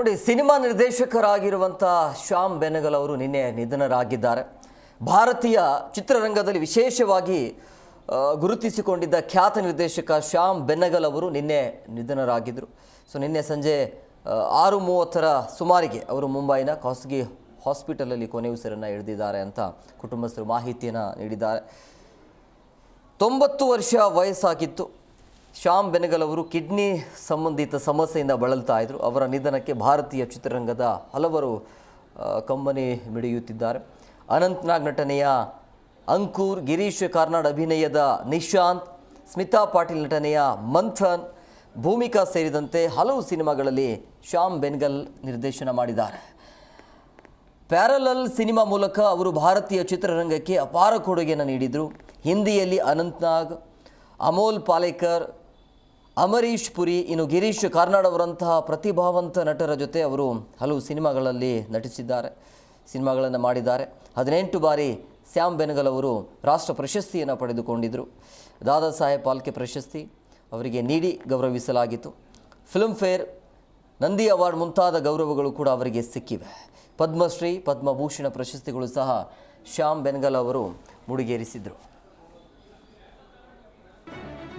ನೋಡಿ, ಸಿನಿಮಾ ನಿರ್ದೇಶಕರಾಗಿರುವಂಥ ಶ್ಯಾಮ್ ಬೆನಗಲ್ ಅವರು ನಿನ್ನೆ ನಿಧನರಾಗಿದ್ದಾರೆ. ಭಾರತೀಯ ಚಿತ್ರರಂಗದಲ್ಲಿ ವಿಶೇಷವಾಗಿ ಗುರುತಿಸಿಕೊಂಡಿದ್ದ ಖ್ಯಾತ ನಿರ್ದೇಶಕ ಶ್ಯಾಮ್ ಬೆನ್ನಗಲ್ ಅವರು ನಿನ್ನೆ ನಿಧನರಾಗಿದ್ದರು. ಸೊ, ನಿನ್ನೆ ಸಂಜೆ ಆರು ಮೂವತ್ತರ ಸುಮಾರಿಗೆ ಅವರು ಮುಂಬೈನ ಖಾಸಗಿ ಹಾಸ್ಪಿಟಲಲ್ಲಿ ಕೊನೆಯುಸಿರನ್ನು ಎಳೆದಿದ್ದಾರೆ ಅಂತ ಕುಟುಂಬಸ್ಥರು ಮಾಹಿತಿಯನ್ನು ನೀಡಿದ್ದಾರೆ. ತೊಂಬತ್ತು ವರ್ಷ ವಯಸ್ಸಾಗಿತ್ತು. ಶ್ಯಾಮ್ ಬೆನಗಲ್ ಅವರು ಕಿಡ್ನಿ ಸಂಬಂಧಿತ ಸಮಸ್ಯೆಯಿಂದ ಬಳಲ್ತಾ ಇದ್ದರು ಅವರ ನಿಧನಕ್ಕೆ ಭಾರತೀಯ ಚಿತ್ರರಂಗದ ಹಲವರು ಕಂಬನಿ ಮಿಡಿಯುತ್ತಿದ್ದಾರೆ. ಅನಂತ್ನಾಗ್ ನಟನೆಯ ಅಂಕುರ್, ಗಿರೀಶ್ ಕಾರ್ನಾಡ್ ಅಭಿನಯದ ನಿಶಾಂತ್, ಸ್ಮಿತಾ ಪಾಟೀಲ್ ನಟನೆಯ ಮಂಥನ್, ಭೂಮಿಕಾ ಸೇರಿದಂತೆ ಹಲವು ಸಿನಿಮಾಗಳಲ್ಲಿ ಶ್ಯಾಮ್ ಬೆನ್ಗಲ್ ನಿರ್ದೇಶನ ಮಾಡಿದ್ದಾರೆ. ಪ್ಯಾರಲಲ್ ಸಿನಿಮಾ ಮೂಲಕ ಅವರು ಭಾರತೀಯ ಚಿತ್ರರಂಗಕ್ಕೆ ಅಪಾರ ಕೊಡುಗೆಯನ್ನು ನೀಡಿದರು. ಹಿಂದಿಯಲ್ಲಿ ಅನಂತ್ನಾಗ್, ಅಮೋಲ್ ಪಾಲೇಕರ್ ಅಮರೀಶ್ ಪುರಿ, ಇನ್ನು ಗಿರೀಶ್ ಕಾರ್ನಾಡ್ ಅವರಂತಹ ಪ್ರತಿಭಾವಂತ ನಟರ ಜೊತೆ ಅವರು ಹಲವು ಸಿನಿಮಾಗಳಲ್ಲಿ ನಟಿಸಿದ್ದಾರೆ, ಸಿನಿಮಾಗಳನ್ನು ಮಾಡಿದ್ದಾರೆ. ಹದಿನೆಂಟು ಬಾರಿ ಸ್ಯಾಮ್ ಬೆನಗಲ್ ಅವರು ರಾಷ್ಟ್ರ ಪ್ರಶಸ್ತಿಯನ್ನು ಪಡೆದುಕೊಂಡಿದ್ದರು ದಾದಾ ಸಾಹೇಬ್ ಪಾಲ್ಕೆ ಪ್ರಶಸ್ತಿ ಅವರಿಗೆ ನೀಡಿ ಗೌರವಿಸಲಾಗಿತ್ತು. ಫಿಲ್ಮ್ಫೇರ್ ನಂದಿ ಅವಾರ್ಡ್ ಮುಂತಾದ ಗೌರವಗಳು ಕೂಡ ಅವರಿಗೆ ಸಿಕ್ಕಿವೆ. ಪದ್ಮಶ್ರೀ, ಪದ್ಮಭೂಷಣ ಪ್ರಶಸ್ತಿಗಳು ಸಹ ಶ್ಯಾಮ್ ಬೆನ್ಗಲ್ ಅವರು ಮುಡಿಗೇರಿಸಿದರು.